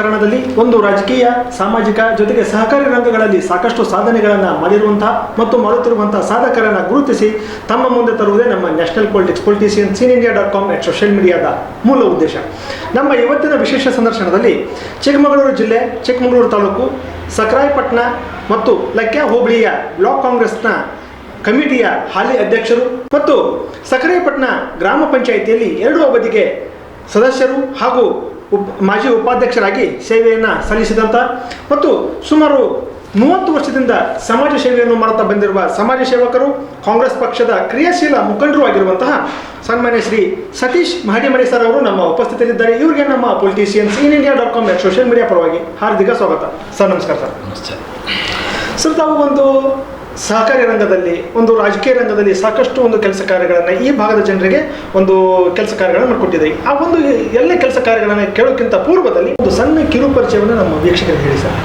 ರಾಜಕಾರಣದಲ್ಲಿ ಒಂದು ರಾಜಕೀಯ, ಸಾಮಾಜಿಕ ಜೊತೆಗೆ ಸಹಕಾರಿ ರಂಗಗಳಲ್ಲಿ ಸಾಕಷ್ಟು ಸಾಧನೆಗಳನ್ನು ಮಾಡಿರುವಂತಹ ಮತ್ತು ಮಾಡುತ್ತಿರುವಂತಹ ಸಾಧಕರನ್ನು ಗುರುತಿಸಿ ತಮ್ಮ ಮುಂದೆ ತರುವುದೇ ನಮ್ಮ national politics politician seen India dot com at social ಮೀಡಿಯಾದ ಮೂಲ ಉದ್ದೇಶ. ನಮ್ಮ ಇವತ್ತಿನ ವಿಶೇಷ ಸಂದರ್ಶನದಲ್ಲಿ ಚಿಕ್ಕಮಗಳೂರು ಜಿಲ್ಲೆ, ಚಿಕ್ಕಮಗಳೂರು ತಾಲೂಕು, ಸಕ್ರಾಯಪಟ್ಟಣ ಮತ್ತು ಲಕ್ಯಾ ಹೋಬಳಿಯ ಬ್ಲಾಕ್ ಕಾಂಗ್ರೆಸ್ನ ಕಮಿಟಿಯ ಹಾಲಿ ಅಧ್ಯಕ್ಷರು ಮತ್ತು ಸಕ್ರಾಯಪಟ್ಟಣ ಗ್ರಾಮ ಪಂಚಾಯಿತಿಯಲ್ಲಿ ಎರಡು ಅವಧಿಗೆ ಸದಸ್ಯರು ಹಾಗೂ ಉಪ್ ಮಾಜಿ ಉಪಾಧ್ಯಕ್ಷರಾಗಿ ಸೇವೆಯನ್ನು ಸಲ್ಲಿಸಿದಂಥ ಮತ್ತು ಸುಮಾರು ಮೂವತ್ತು ವರ್ಷದಿಂದ ಸಮಾಜ ಸೇವೆಯನ್ನು ಮಾಡುತ್ತಾ ಬಂದಿರುವ ಸಮಾಜ ಸೇವಕರು ಕಾಂಗ್ರೆಸ್ ಪಕ್ಷದ ಕ್ರಿಯಾಶೀಲ ಮುಖಂಡರು ಆಗಿರುವಂತಹ ಸನ್ಮಾನ್ಯ ಶ್ರೀ ಸತೀಶ್ ಮಹಡಿಮಣಿ ಸರ್ ಅವರು ನಮ್ಮ ಉಪಸ್ಥಿತಿಯಲ್ಲಿದ್ದಾರೆ ಇವರಿಗೆ ನಮ್ಮ politician in India dot com social media ಪರವಾಗಿ ಹಾರ್ದಿಕ ಸ್ವಾಗತ. ಸರ್ ನಮಸ್ಕಾರ ಸರ್. ನಮಸ್ತೆ. ಸರ್ ತಾವು ಒಂದು ಸಹಕಾರಿ ರಂಗದಲ್ಲಿ, ಒಂದು ರಾಜಕೀಯ ರಂಗದಲ್ಲಿ ಸಾಕಷ್ಟು ಒಂದು ಕೆಲಸ ಕಾರ್ಯಗಳನ್ನು ಈ ಭಾಗದ ಜನರಿಗೆ ಒಂದು ಕೆಲಸ ಕಾರ್ಯಗಳನ್ನು ಮಾಡಿಕೊಟ್ಟಿದೆ ಆ ಒಂದು ಎಲ್ಲ ಕೆಲಸ ಕಾರ್ಯಗಳನ್ನು ಕೇಳೋಕ್ಕಿಂತ ಪೂರ್ವದಲ್ಲಿ ಒಂದು ಸಣ್ಣ ಕಿರು ಪರಿಚಯವನ್ನು ನಮ್ಮ ವೀಕ್ಷಕರಿಗೆ ಹೇಳಿ ಸರ್.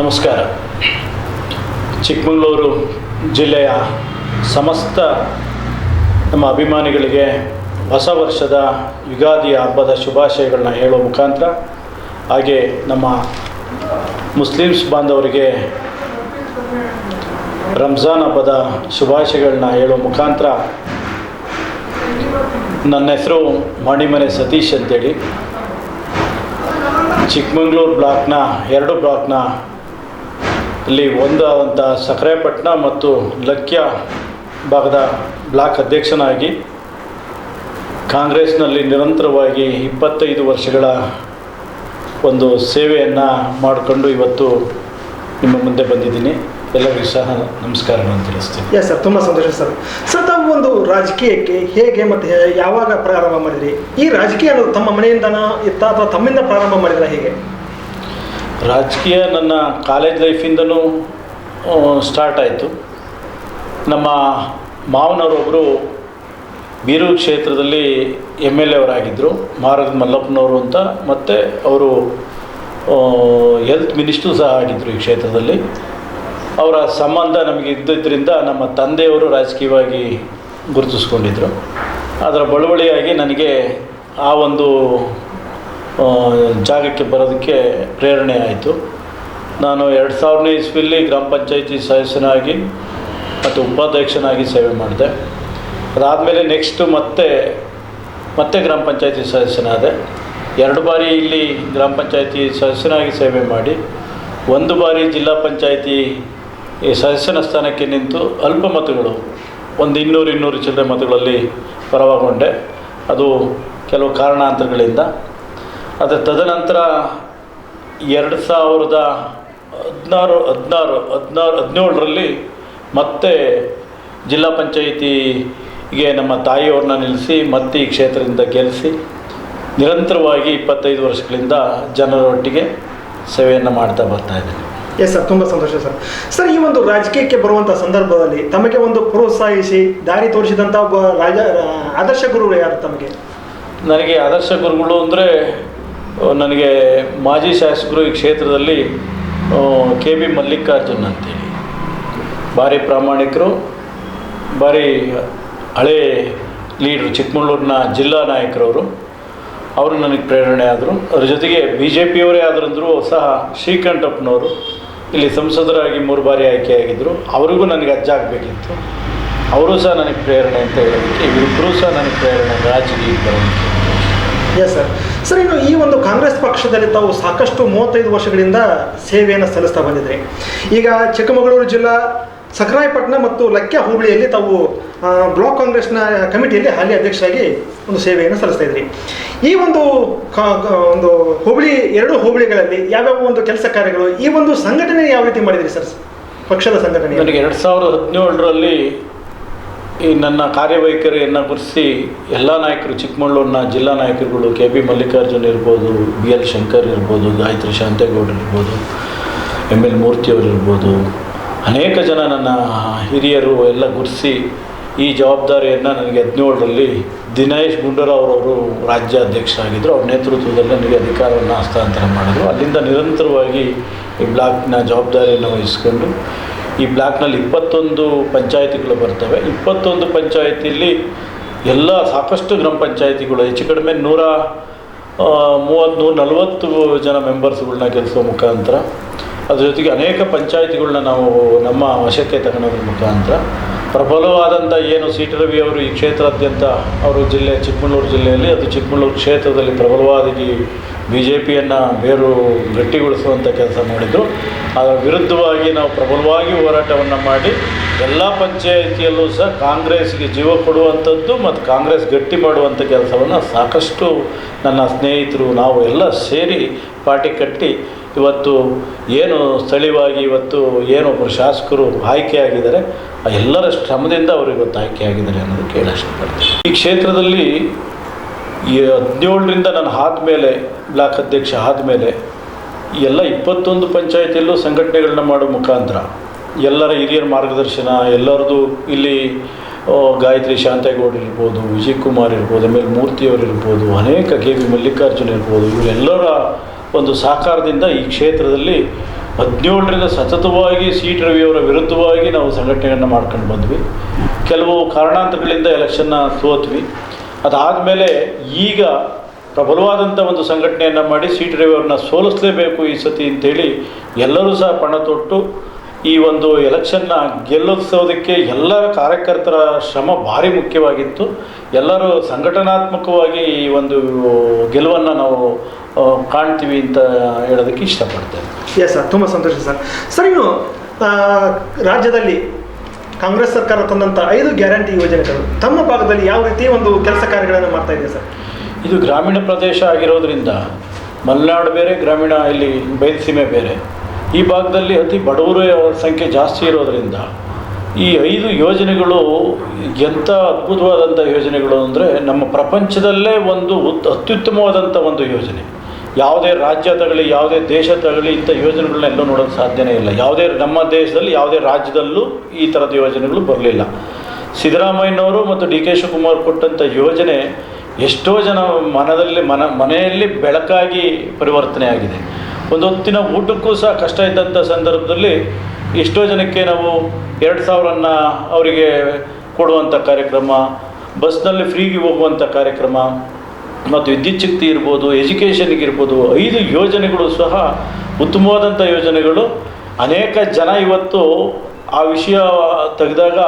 ನಮಸ್ಕಾರ. ಚಿಕ್ಕಮಗಳೂರು ಜಿಲ್ಲೆಯ ಸಮಸ್ತ ನಮ್ಮ ಅಭಿಮಾನಿಗಳಿಗೆ ಹೊಸ ವರ್ಷದ ಯುಗಾದಿ ಹಬ್ಬದ ಶುಭಾಶಯಗಳನ್ನ ಹೇಳುವ ಮುಖಾಂತರ, ಹಾಗೆ ನಮ್ಮ ಮುಸ್ಲಿಮ್ಸ್ ಬಾಂಧವರಿಗೆ ರಂಜಾನ್ ಹಬ್ಬದ ಶುಭಾಶಯಗಳನ್ನ ಹೇಳೋ ಮುಖಾಂತರ ನನ್ನ ಹೆಸರು ಮಾಡಿಮನೆ ಸತೀಶ್ ಅಂತೇಳಿ. ಚಿಕ್ಕಮಗಳೂರು ಬ್ಲಾಕ್ನ ಎರಡು ಬ್ಲಾಕ್ನ ಇಲ್ಲಿ ಒಂದು ಆದಂಥ ಸಕರೆಪಟ್ಟಣ ಮತ್ತು ಲಕ್ಯ ಭಾಗದ ಬ್ಲಾಕ್ ಅಧ್ಯಕ್ಷನಾಗಿ ಕಾಂಗ್ರೆಸ್ನಲ್ಲಿ ನಿರಂತರವಾಗಿ ಇಪ್ಪತ್ತೈದು ವರ್ಷಗಳ ಒಂದು ಸೇವೆಯನ್ನು ಮಾಡಿಕೊಂಡು ಇವತ್ತು ನಿಮ್ಮ ಮುಂದೆ ಬಂದಿದ್ದೀನಿ. ಎಲ್ಲರಿಗೂ ಸಹ ನಮಸ್ಕಾರಗಳನ್ನು ತಿಳಿಸ್ತೀನಿ. ಎಸ್ ಸರ್ ತುಂಬ ಸಂತೋಷ ಸರ್ ಸರ್ ತಾವು ಒಂದು ರಾಜಕೀಯಕ್ಕೆ ಹೇಗೆ ಮತ್ತು ಯಾವಾಗ ಪ್ರಾರಂಭ ಮಾಡಿದ್ರಿ? ಈ ರಾಜಕೀಯ ತಮ್ಮ ಮನೆಯಿಂದನ ಇತ್ತ ಅಥವಾ ತಮ್ಮಿಂದ ಪ್ರಾರಂಭ ಮಾಡಿದ್ರ ಹೇಗೆ? ರಾಜಕೀಯ ನನ್ನ ಕಾಲೇಜ್ ಲೈಫಿಂದನೂ ಸ್ಟಾರ್ಟ್ ಆಯಿತು. ನಮ್ಮ ಮಾವನವರೊಬ್ಬರು ಬೀರೂರು ಕ್ಷೇತ್ರದಲ್ಲಿ ಎಂ ಎಲ್ ಎ ಅವರಾಗಿದ್ದರು ಮಾರದ ಮಲ್ಲಪ್ಪನವರು ಅಂತ ಮತ್ತು ಅವರು ಹೆಲ್ತ್ ಮಿನಿಸ್ಟ್ರು ಸಹ ಆಗಿದ್ದರು ಈ ಕ್ಷೇತ್ರದಲ್ಲಿ. ಅವರ ಸಂಬಂಧ ನಮಗೆ ಇದ್ದಿದ್ದರಿಂದ ನಮ್ಮ ತಂದೆಯವರು ರಾಜಕೀಯವಾಗಿ ಗುರುತಿಸ್ಕೊಂಡಿದ್ದರು ಅದರ ಬಳುವಳಿಯಾಗಿ ನನಗೆ ಆ ಒಂದು ಜಾಗಕ್ಕೆ ಬರೋದಕ್ಕೆ ಪ್ರೇರಣೆ ಆಯಿತು. ನಾನು ಎರಡು ಸಾವಿರನೇ ಇಸ್ವಿಯಲ್ಲಿ ಗ್ರಾಮ ಪಂಚಾಯಿತಿ ಸದಸ್ಯನಾಗಿ ಮತ್ತು ಉಪಾಧ್ಯಕ್ಷನಾಗಿ ಸೇವೆ ಮಾಡಿದೆ. ಅದಾದಮೇಲೆ ನೆಕ್ಸ್ಟು ಮತ್ತೆ ಮತ್ತೆ ಗ್ರಾಮ ಪಂಚಾಯಿತಿ ಸದಸ್ಯನಾದೆ. ಎರಡು ಬಾರಿ ಇಲ್ಲಿ ಗ್ರಾಮ ಪಂಚಾಯತಿ ಸದಸ್ಯನಾಗಿ ಸೇವೆ ಮಾಡಿ, ಒಂದು ಬಾರಿ ಜಿಲ್ಲಾ ಪಂಚಾಯತಿ ಸದಸ್ಯನ ಸ್ಥಾನಕ್ಕೆ ನಿಂತು ಅಲ್ಪ ಮತಗಳು, ಒಂದು ಇನ್ನೂರು ಇನ್ನೂರು ಚಿಲ್ಲರೆ ಮತಗಳಲ್ಲಿ ಪರವಾಗೊಂಡೆ. ಅದು ಕೆಲವು ಕಾರಣಾಂತರಗಳಿಂದ. ಅದರ ತದನಂತರ ಎರಡು ಸಾವಿರದ ಹದಿನಾರು ಹದಿನಾರು ಹದಿನಾರು, ಹದಿನೇಳರಲ್ಲಿ ಮತ್ತೆ ಜಿಲ್ಲಾ ಪಂಚಾಯಿತಿಗೆ ನಮ್ಮ ತಾಯಿಯವ್ರನ್ನ ನಿಲ್ಲಿಸಿ, ಮತ್ತೆ ಈ ಕ್ಷೇತ್ರದಿಂದ ಗೆಲ್ಲಿಸಿ ನಿರಂತರವಾಗಿ ಇಪ್ಪತ್ತೈದು ವರ್ಷಗಳಿಂದ ಜನರೊಟ್ಟಿಗೆ ಸೇವೆಯನ್ನು ಮಾಡ್ತಾ ಬರ್ತಾ ಇದ್ದೀನಿ. ಎಸ್ ಸರ್ ತುಂಬ ಸಂತೋಷ ಸರ್ ಸರ್ ಈ ಒಂದು ರಾಜಕೀಯಕ್ಕೆ ಬರುವಂಥ ಸಂದರ್ಭದಲ್ಲಿ ತಮಗೆ ಒಂದು ಪ್ರೋತ್ಸಾಹಿಸಿ ದಾರಿ ತೋರಿಸಿದಂಥ ಒಬ್ಬ ರಾಜ ಆದರ್ಶ ಗುರುಗಳು ಯಾರು ತಮಗೆ? ನನಗೆ ಆದರ್ಶ ಗುರುಗಳು ಅಂದರೆ ನನಗೆ ಮಾಜಿ ಶಾಸಕರು ಈ ಕ್ಷೇತ್ರದಲ್ಲಿ ಕೆ ಬಿ ಮಲ್ಲಿಕಾರ್ಜುನ್ ಅಂತೇಳಿ. ಭಾರಿ ಪ್ರಾಮಾಣಿಕರು ಭಾರಿ ಹಳೇ ಲೀಡ್ರು ಚಿಕ್ಕಮಗಳೂರಿನ ಜಿಲ್ಲಾ ನಾಯಕರವರು. ಅವರು ನನಗೆ ಪ್ರೇರಣೆ ಆದರು. ಅದ್ರ ಜೊತೆಗೆ ಬಿ ಜೆ ಪಿಯವರೇ ಆದ್ರಂದರೂ ಸಹ ಶ್ರೀಕಂಠಪ್ಪನವರು ಇಲ್ಲಿ ಸಂಸದರಾಗಿ ಮೂರು ಬಾರಿ ಆಯ್ಕೆಯಾಗಿದ್ದರು. ಅವರಿಗೂ ನನಗೆ ಅಜ್ಜ ಆಗಬೇಕಿತ್ತು. ಅವರು ಸಹ ನನಗೆ ಪ್ರೇರಣೆ ಅಂತ ಹೇಳೋದಕ್ಕೆ ಇವರಿಬ್ಬರೂ ಸಹ ನನಗೆ ಪ್ರೇರಣೆ, ರಾಜಕೀಯ ಬರೋದಕ್ಕೆ ಎಸ್ ಸರ್ ಸರ್ ಇನ್ನು ಈ ಒಂದು ಕಾಂಗ್ರೆಸ್ ಪಕ್ಷದಲ್ಲಿ ತಾವು ಸಾಕಷ್ಟು ಮೂವತ್ತೈದು ವರ್ಷಗಳಿಂದ ಸೇವೆಯನ್ನು ಸಲ್ಲಿಸ್ತಾ ಬಂದಿದ್ರಿ. ಈಗ ಚಿಕ್ಕಮಗಳೂರು ಜಿಲ್ಲಾ ಸಕರಾಯಪಟ್ಟಣ ಮತ್ತು ಲಕ್ಯ ಹೋಬಳಿಯಲ್ಲಿ ತಾವು ಬ್ಲಾಕ್ ಕಾಂಗ್ರೆಸ್ನ ಕಮಿಟಿಯಲ್ಲಿ ಹಾಲಿ ಅಧ್ಯಕ್ಷರಾಗಿ ಒಂದು ಸೇವೆಯನ್ನು ಸಲ್ಲಿಸ್ತಾ ಇದ್ರಿ. ಈ ಒಂದು ಒಂದು ಹೋಬಳಿ, ಎರಡು ಹೋಬಳಿಗಳಲ್ಲಿ ಯಾವ್ಯಾವ ಒಂದು ಕೆಲಸ ಕಾರ್ಯಗಳು, ಈ ಒಂದು ಸಂಘಟನೆ ಯಾವ ರೀತಿ ಮಾಡಿದ್ರಿ ಸರ್? ಪಕ್ಷದ ಸಂಘಟನೆ. ನನಗೆ ಎರಡು ಸಾವಿರದ ಹದಿನೇಳರಲ್ಲಿ ಈ ನನ್ನ ಕಾರ್ಯವೈಖರಿಯನ್ನು ಗುರಿಸಿ ಎಲ್ಲ ನಾಯಕರು, ಚಿಕ್ಕಮಗಳೂರಿನ ಜಿಲ್ಲಾ ನಾಯಕರುಗಳು, ಕೆ ಬಿ ಮಲ್ಲಿಕಾರ್ಜುನ್ ಇರ್ಬೋದು, ಬಿ ಎಲ್ ಶಂಕರ್ ಇರ್ಬೋದು, ಗಾಯತ್ರಿ ಶಾಂತೇಗೌಡರು ಇರ್ಬೋದು ಎಂ ಎಲ್ ಮೂರ್ತಿಯವರು ಇರ್ಬೋದು ಅನೇಕ ಜನ ನನ್ನ ಹಿರಿಯರು ಎಲ್ಲ ಗುರುತಿಸಿ ಈ ಜವಾಬ್ದಾರಿಯನ್ನು ನನಗೆ ಹದಿನೇಳರಲ್ಲಿ ದಿನೇಶ್ ಗುಂಡೂರಾವ್ ಅವರು ರಾಜ್ಯಾಧ್ಯಕ್ಷರಾಗಿದ್ದರು ಅವ್ರ ನೇತೃತ್ವದಲ್ಲಿ ನನಗೆ ಅಧಿಕಾರವನ್ನು ಹಸ್ತಾಂತರ ಮಾಡಿದರು. ಅಲ್ಲಿಂದ ನಿರಂತರವಾಗಿ ಈ ಬ್ಲಾಕ್ನ ಜವಾಬ್ದಾರಿಯನ್ನು ವಹಿಸ್ಕೊಂಡು ಈ ಬ್ಲಾಕ್ನಲ್ಲಿ ಇಪ್ಪತ್ತೊಂದು ಪಂಚಾಯತಿಗಳು ಬರ್ತವೆ. ಇಪ್ಪತ್ತೊಂದು ಪಂಚಾಯತಿಯಲ್ಲಿ ಎಲ್ಲ ಸಾಕಷ್ಟು ಗ್ರಾಮ ಪಂಚಾಯತಿಗಳು, ಹೆಚ್ಚು ಕಡಿಮೆ ನೂರ ಮೂವತ್ತು ನಲವತ್ತು ಜನ ಮೆಂಬರ್ಸ್ಗಳನ್ನ ಗೆಲ್ಲಿಸುವ ಮುಖಾಂತರ ಅದ್ರ ಜೊತೆಗೆ ಅನೇಕ ಪಂಚಾಯಿತಿಗಳನ್ನ ನಾವು ನಮ್ಮ ವಶಕ್ಕೆ ತಗೊಳೋದ್ರ ಮುಖಾಂತರ ಪ್ರಬಲವಾದಂಥ ಏನು ಸಿ ಟಿ ರವಿ ಅವರು ಈ ಕ್ಷೇತ್ರಾದ್ಯಂತ ಅವರು ಜಿಲ್ಲೆ, ಚಿಕ್ಕಮಗಳೂರು ಜಿಲ್ಲೆಯಲ್ಲಿ ಅದು ಚಿಕ್ಕಮಗಳೂರು ಕ್ಷೇತ್ರದಲ್ಲಿ ಪ್ರಬಲವಾಗಿ ಬಿ ಜೆ ಪಿಯನ್ನು ಬೇರು ಗಟ್ಟಿಗೊಳಿಸುವಂಥ ಕೆಲಸ ಮಾಡಿದರು. ಅದರ ವಿರುದ್ಧವಾಗಿ ನಾವು ಪ್ರಬಲವಾಗಿ ಹೋರಾಟವನ್ನು ಮಾಡಿ ಎಲ್ಲ ಪಂಚಾಯಿತಿಯಲ್ಲೂ ಸಹ ಕಾಂಗ್ರೆಸ್ಗೆ ಜೀವ ಕೊಡುವಂಥದ್ದು ಮತ್ತು ಕಾಂಗ್ರೆಸ್ ಗಟ್ಟಿ ಮಾಡುವಂಥ ಕೆಲಸವನ್ನು ಸಾಕಷ್ಟು ನನ್ನ ಸ್ನೇಹಿತರು ನಾವು ಎಲ್ಲ ಸೇರಿ ಪಾರ್ಟಿ ಕಟ್ಟಿ ಇವತ್ತು ಏನು ಸ್ಥಳೀಯವಾಗಿ ಇವತ್ತು ಏನು ಒಬ್ಬರು ಶಾಸಕರು ಆಯ್ಕೆಯಾಗಿದ್ದಾರೆ ಆ ಎಲ್ಲರ ಶ್ರಮದಿಂದ ಅವರು ಇವತ್ತು ಆಯ್ಕೆಯಾಗಿದ್ದಾರೆ ಅನ್ನೋದು ಇಷ್ಟಪಡ್ತೀನಿ. ಈ ಕ್ಷೇತ್ರದಲ್ಲಿ ಈ ಹದಿನೇಳರಿಂದ ನಾನು ಆದಮೇಲೆ ಬ್ಲಾಕ್ ಅಧ್ಯಕ್ಷ ಆದಮೇಲೆ ಎಲ್ಲ ಇಪ್ಪತ್ತೊಂದು ಪಂಚಾಯತಿಯಲ್ಲೂ ಸಂಘಟನೆಗಳನ್ನ ಮಾಡೋ ಮುಖಾಂತರ ಎಲ್ಲರ ಹಿರಿಯರ ಮಾರ್ಗದರ್ಶನ ಎಲ್ಲರದು ಇಲ್ಲಿ ಗಾಯತ್ರಿ ಶಾಂತೇಗೌಡ ಇರ್ಬೋದು, ವಿಜಯ್ ಕುಮಾರ್ ಇರ್ಬೋದು ಆಮೇಲೆ ಮೂರ್ತಿಯವರು ಇರ್ಬೋದು, ಅನೇಕ ಕೆ ವಿ ಮಲ್ಲಿಕಾರ್ಜುನ್ ಇರ್ಬೋದು, ಇವರೆಲ್ಲರ ಒಂದು ಸಹಕಾರದಿಂದ ಈ ಕ್ಷೇತ್ರದಲ್ಲಿ ಹದಿನೇಳರಿಂದ ಸತತವಾಗಿ ಸಿ ಟಿ ರವಿಯವರ ವಿರುದ್ಧವಾಗಿ ನಾವು ಸಂಘಟನೆಯನ್ನು ಮಾಡ್ಕೊಂಡು ಬಂದ್ವಿ. ಕೆಲವು ಕಾರಣಾಂತರಗಳಿಂದ ಎಲೆಕ್ಷನ್ನ ಸೋತ್ವಿ. ಅದಾದಮೇಲೆ ಈಗ ಪ್ರಬಲವಾದಂಥ ಒಂದು ಸಂಘಟನೆಯನ್ನು ಮಾಡಿ ಸಿ ಟಿ ರವಿಯವ್ರನ್ನ ಸೋಲಿಸಲೇಬೇಕು ಈ ಸತಿ ಅಂತೇಳಿ ಎಲ್ಲರೂ ಸಹ ಪಣ ತೊಟ್ಟು ಈ ಒಂದು ಎಲೆಕ್ಷನ್ನ ಗೆಲ್ಲಿಸೋದಕ್ಕೆ ಎಲ್ಲರ ಕಾರ್ಯಕರ್ತರ ಶ್ರಮ ಭಾರಿ ಮುಖ್ಯವಾಗಿತ್ತು. ಎಲ್ಲರೂ ಸಂಘಟನಾತ್ಮಕವಾಗಿ ಈ ಒಂದು ಗೆಲುವನ್ನು ನಾವು ಕಾಣ್ತೀವಿ ಅಂತ ಹೇಳೋದಕ್ಕೆ ಇಷ್ಟಪಡ್ತೇನೆ. ಎಸ್ ಸರ್ ತುಂಬ ಸಂತೋಷ ಸರ್ ಸರ್ ಇನ್ನು ರಾಜ್ಯದಲ್ಲಿ ಕಾಂಗ್ರೆಸ್ ಸರ್ಕಾರ ತಂದಂಥ ಐದು ಗ್ಯಾರಂಟಿ ಯೋಜನೆಗಳು ತಮ್ಮ ಭಾಗದಲ್ಲಿ ಯಾವ ರೀತಿ ಒಂದು ಕೆಲಸ ಕಾರ್ಯಗಳನ್ನು ಮಾಡ್ತಾ ಇದೆ ಸರ್ ಇದು ಗ್ರಾಮೀಣ ಪ್ರದೇಶ ಆಗಿರೋದ್ರಿಂದ ಮಲೆನಾಡು ಬೇರೆ ಗ್ರಾಮೀಣ ಇಲ್ಲಿ ಬಯಲುಸೀಮೆ ಬೇರೆ. ಈ ಭಾಗದಲ್ಲಿ ಅತಿ ಬಡವರ ಸಂಖ್ಯೆ ಜಾಸ್ತಿ ಇರೋದರಿಂದ ಈ ಐದು ಯೋಜನೆಗಳು ಎಂಥ ಅದ್ಭುತವಾದಂಥ ಯೋಜನೆಗಳು ಅಂದರೆ ನಮ್ಮ ಪ್ರಪಂಚದಲ್ಲೇ ಒಂದು ಉತ್ ಅತ್ಯುತ್ತಮವಾದಂಥ ಒಂದು ಯೋಜನೆ. ಯಾವುದೇ ರಾಜ್ಯ ತಗಲಿ ಯಾವುದೇ ದೇಶ ತಗಲಿ ಇಂಥ ಯೋಜನೆಗಳನ್ನ ಎಲ್ಲೂ ನೋಡೋಕ್ಕೆ ಸಾಧ್ಯನೇ ಇಲ್ಲ. ಯಾವುದೇ ನಮ್ಮ ದೇಶದಲ್ಲಿ, ಯಾವುದೇ ರಾಜ್ಯದಲ್ಲೂ ಈ ಥರದ ಯೋಜನೆಗಳು ಬರಲಿಲ್ಲ. ಸಿದ್ದರಾಮಯ್ಯನವರು ಮತ್ತು ಡಿ ಕೆ ಶಿವಕುಮಾರ್ ಕೊಟ್ಟಂಥ ಯೋಜನೆ ಎಷ್ಟೋ ಜನ ಮನದಲ್ಲಿ, ಮನ ಮನೆಯಲ್ಲಿ ಬೆಳಕಾಗಿ ಪರಿವರ್ತನೆ ಆಗಿದೆ ಒಂದು ಹೊತ್ತಿನ ಊಟಕ್ಕೂ ಸಹ ಕಷ್ಟ ಇದ್ದಂಥ ಸಂದರ್ಭದಲ್ಲಿ ಎಷ್ಟೋ ಜನಕ್ಕೆ ನಾವು ಎರಡು ಸಾವಿರನ್ನ ಅವರಿಗೆ ಕೊಡುವಂಥ ಕಾರ್ಯಕ್ರಮ, ಬಸ್ನಲ್ಲಿ ಫ್ರೀಗೆ ಹೋಗುವಂಥ ಕಾರ್ಯಕ್ರಮ, ಮತ್ತು ವಿದ್ಯುತ್ ಶಕ್ತಿ ಇರ್ಬೋದು ಐದು ಯೋಜನೆಗಳು ಸಹ ಉತ್ತಮವಾದಂಥ ಯೋಜನೆಗಳು. ಅನೇಕ ಜನ ಇವತ್ತು ಆ ವಿಷಯ ತೆಗೆದಾಗ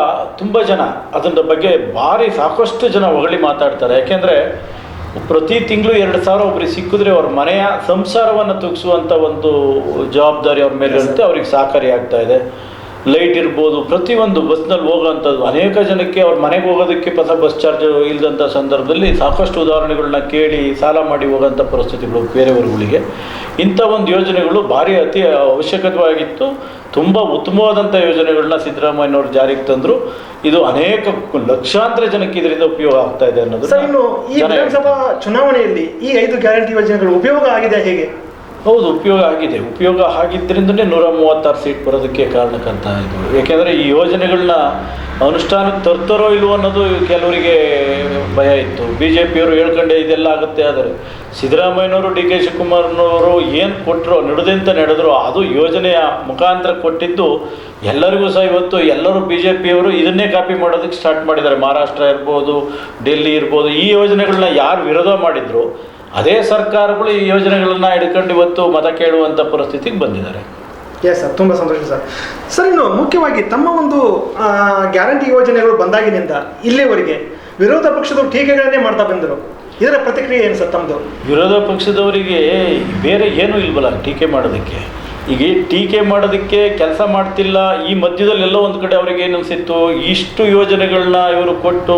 ತುಂಬ ಜನ ಅದರ ಬಗ್ಗೆ ಭಾರಿ ಸಾಕಷ್ಟು ಜನ ಹೊಗಳಿ ಮಾತಾಡ್ತಾರೆ. ಯಾಕೆಂದರೆ ಪ್ರತಿ ತಿಂಗಳು ಎರಡು ಸಾವಿರ ಒಬ್ಬರಿಗೆ ಸಿಕ್ಕಿದ್ರೆ ಅವ್ರ ಮನೆಯ ಸಂಸಾರವನ್ನು ತುಗಿಸುವಂಥ ಒಂದು ಜವಾಬ್ದಾರಿ ಅವ್ರ ಮೇಲೆ ಇರುತ್ತೆ ಅವ್ರಿಗೆ ಸಹಕಾರಿ ಆಗ್ತಾ ಇದೆ. ಲೈಟ್ ಇರ್ಬೋದು ಪ್ರತಿಯೊಂದು ಬಸ್ನಲ್ಲಿ ಹೋಗೋವಂಥದ್ದು ಅನೇಕ ಜನಕ್ಕೆ ಅವ್ರ ಮನೆಗೆ ಹೋಗೋದಕ್ಕೆ ಪಸ ಬಸ್ ಚಾರ್ಜ್ ಇಲ್ಲದಂಥ ಸಂದರ್ಭದಲ್ಲಿ ಸಾಕಷ್ಟು ಉದಾಹರಣೆಗಳನ್ನ ಕೇಳಿ ಸಾಲ ಮಾಡಿ ಹೋಗೋಂಥ ಪರಿಸ್ಥಿತಿಗಳು ಬೇರೆಯವರುಗಳಿಗೆ. ಇಂಥ ಒಂದು ಯೋಜನೆಗಳು ಭಾರಿ ಅತಿ ಅವಶ್ಯಕವಾಗಿತ್ತು. ತುಂಬ ಉತ್ತಮವಾದಂಥ ಯೋಜನೆಗಳನ್ನ ಸಿದ್ದರಾಮಯ್ಯನವರು ಜಾರಿಗೆ ತಂದರು. ಇದು ಅನೇಕ ಲಕ್ಷಾಂತರ ಜನಕ್ಕೆ ಇದರಿಂದ ಉಪಯೋಗ ಆಗ್ತಾ ಇದೆ ಅನ್ನೋದು ಇನ್ನು ಈ ವಿಧಾನಸಭಾ ಚುನಾವಣೆಯಲ್ಲಿ ಈ ಐದು ಗ್ಯಾರಂಟಿ ಯೋಜನೆಗಳು ಉಪಯೋಗ ಆಗಿದೆ ಹೇಗೆ? ಹೌದು, ಉಪಯೋಗ ಆಗಿದೆ. ಉಪಯೋಗ ಆಗಿದ್ದರಿಂದನೇ ನೂರ ಮೂವತ್ತಾರು ಸೀಟ್ ಬರೋದಕ್ಕೆ ಕಾರಣಕ್ಕಂತ ಇದು. ಏಕೆಂದರೆ ಈ ಯೋಜನೆಗಳನ್ನ ಅನುಷ್ಠಾನಕ್ಕೆ ತರ್ತಾರೋ ಇಲ್ವೋ ಅನ್ನೋದು ಕೆಲವರಿಗೆ ಭಯ ಇತ್ತು. ಬಿ ಜೆ ಪಿಯವರು ಹೇಳ್ಕೊಂಡೆ ಇದೆಲ್ಲ ಆಗುತ್ತೆ. ಆದರೆ ಸಿದ್ದರಾಮಯ್ಯನವರು, ಡಿ ಕೆ ಶಿವಕುಮಾರ್ನವರು ಏನು ಕೊಟ್ಟರು ನಡೆದಂತ ನಡೆದ್ರು, ಅದು ಯೋಜನೆಯ ಮುಖಾಂತರ ಕೊಟ್ಟಿದ್ದು ಎಲ್ಲರಿಗೂ ಸಹ ಇವತ್ತು ಎಲ್ಲರೂ ಬಿ ಜೆ ಪಿಯವರು ಇದನ್ನೇ ಕಾಪಿ ಮಾಡೋದಕ್ಕೆ ಸ್ಟಾರ್ಟ್ ಮಾಡಿದ್ದಾರೆ. ಮಹಾರಾಷ್ಟ್ರ ಇರ್ಬೋದು, ಡೆಲ್ಲಿ ಇರ್ಬೋದು, ಈ ಯೋಜನೆಗಳನ್ನ ಯಾರು ವಿರೋಧ ಮಾಡಿದ್ರು ಅದೇ ಸರ್ಕಾರಗಳು ಈ ಯೋಜನೆಗಳನ್ನ ಹಿಡ್ಕೊಂಡು ಇವತ್ತು ಮತ ಕೇಳುವಂಥ ಪರಿಸ್ಥಿತಿಗೆ ಬಂದಿದ್ದಾರೆ. ಎಸ್ ಸರ್ ತುಂಬ ಸಂತೋಷ ಸರ್ ಸರ್ ಇನ್ನು ಮುಖ್ಯವಾಗಿ ತಮ್ಮ ಒಂದು ಗ್ಯಾರಂಟಿ ಯೋಜನೆಗಳು ಬಂದಾಗಿನಿಂದ ಇಲ್ಲಿವರೆಗೆ ವಿರೋಧ ಪಕ್ಷದವರು ಟೀಕೆಗಳನ್ನೇ ಮಾಡ್ತಾ ಬಂದರು. ಇದರ ಪ್ರತಿಕ್ರಿಯೆ ಏನು ಸರ್ ತಮ್ಮದು ವಿರೋಧ ಪಕ್ಷದವರಿಗೆ ಬೇರೆ ಏನೂ ಇಲ್ವಲ್ಲ ಟೀಕೆ ಮಾಡೋದಕ್ಕೆ. ಈಗ ಟೀಕೆ ಮಾಡೋದಕ್ಕೆ ಕೆಲಸ ಮಾಡ್ತಿಲ್ಲ, ಈ ಮಧ್ಯದಲ್ಲಿ ಎಲ್ಲೋ ಒಂದು ಕಡೆ ಅವ್ರಿಗೆ ಏನು ಇಷ್ಟು ಯೋಜನೆಗಳನ್ನ ಇವರು ಕೊಟ್ಟು